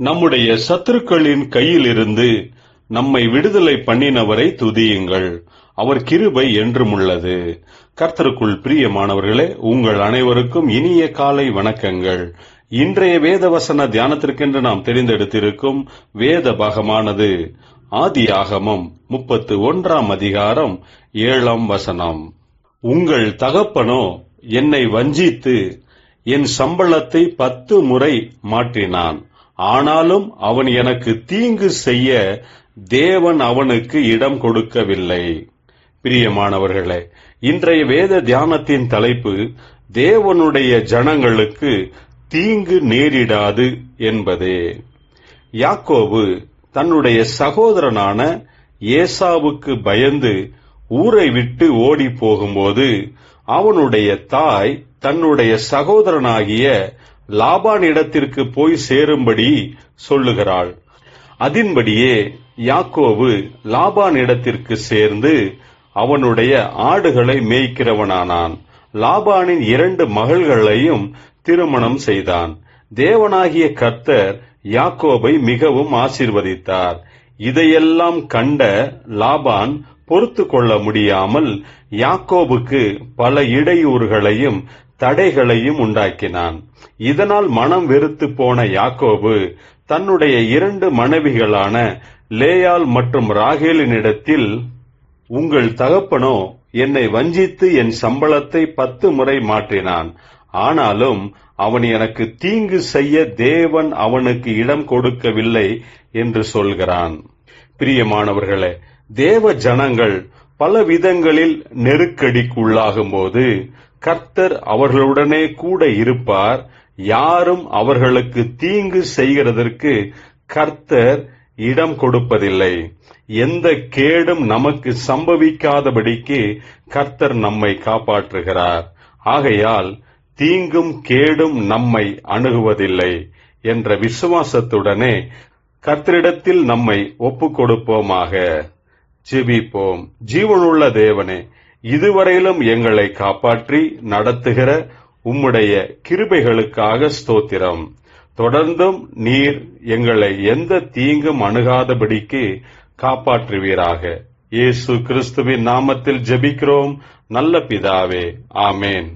நம்முடைய சத்துருக்களின் கையிலிருந்து நம்மை விடுதலை பண்ணினவரை துதியுங்கள். அவர் கிருபை என்றும் உள்ளது. கர்த்தருக்குள் பிரியமானவர்களே உங்கள் அனைவருக்கும் இனிய காலை வணக்கங்கள். இன்றைய வேதவசன தியானத்திற்கென்று நாம் தெரிந்தெடுத்திருக்கும் வேத பாகமானது ஆகமம் முப்பத்து ஒன்றாம் அதிகாரம் ஏழாம் வசனம். உங்கள் தகப்பனோ என்னை வஞ்சித்து என் சம்பளத்தை பத்து முறை மாற்றினான். ஆனாலும் அவன் எனக்கு தீங்கு செய்ய தேவன் அவனுக்கு இடம் கொடுக்கவில்லை. பிரியமானவர்களே இன்றைய வேத தியானத்தின் தலைப்பு தேவனுடைய ஜனங்களுக்கு தீங்கு நேரிடாது என்பதே. யாக்கோபு தன்னுடைய சகோதரனான ஏசாவுக்கு பயந்து ஊரை விட்டு ஓடி போகும்போது அவனுடைய தாய் தன்னுடைய சகோதரனாகிய லாபானிடத்திற்கு போய் சேரும்படி சொல்லுகிறாள். அதின்படியே லாபான் லாபானிடத்திற்கு சேர்ந்து அவனுடைய ஆடுகளை மேய்க்கிறவனானான். லாபானின் இரண்டு மகள்களையும் திருமணம் செய்தான். தேவனாகிய கர்த்தர் யாக்கோபை மிகவும் ஆசீர்வதித்தார். இதையெல்லாம் கண்ட லாபான் பொறுத்து கொள்ள முடியாமல் யாக்கோபுக்கு பல இடையூறுகளையும் தடைகளையும் உண்டாக்கினான். இதனால் மனம் வெறுத்து போன யாக்கோபு தன்னுடைய இரண்டு மனைவிகளான லேயால் மற்றும் ராகேலினிடத்தில் உங்கள் தகப்பனோ என்னை வஞ்சித்து என் சம்பளத்தை பத்து முறை மாற்றினான். ஆனாலும் அவன் எனக்கு தீங்கு செய்ய தேவன் அவனுக்கு இடம் கொடுக்கவில்லை என்று சொல்கிறான். பிரியமானவர்களே தேவ ஜனங்கள் பல விதங்களில் நெருக்கடிக்குள்ளாகும் போது கர்த்தர் அவர்களுடனே கூட இருப்பார். யாரும் அவர்களுக்கு தீங்கு செய்கிறதற்கு கர்த்தர் இடம் கொடுப்பதில்லை. எந்த கேடும் நமக்கு சம்பவிக்காதபடிக்கு கர்த்தர் நம்மை காப்பாற்றுகிறார். ஆகையால் தீங்கும் கேடும் நம்மை அணுகுவதில்லை என்ற விசுவாசத்துடனே கர்த்தரிடத்தில் நம்மை ஒப்புக் கொடுப்போமாக ஜெபிப்போம். ஜீவனுள்ள தேவனே இதுவரையிலும் எங்களை காப்பாற்றி நடத்துகிற உம்முடைய கிருபைகளுக்காக ஸ்தோத்திரம். தொடர்ந்தும் நீர் எங்களை எந்த தீங்கும் அணுகாதபடிக்கு காப்பாற்றுவீராக. இயேசு கிறிஸ்துவின் நாமத்தில் ஜெபிக்கிறோம். நல்ல பிதாவே ஆமேன்.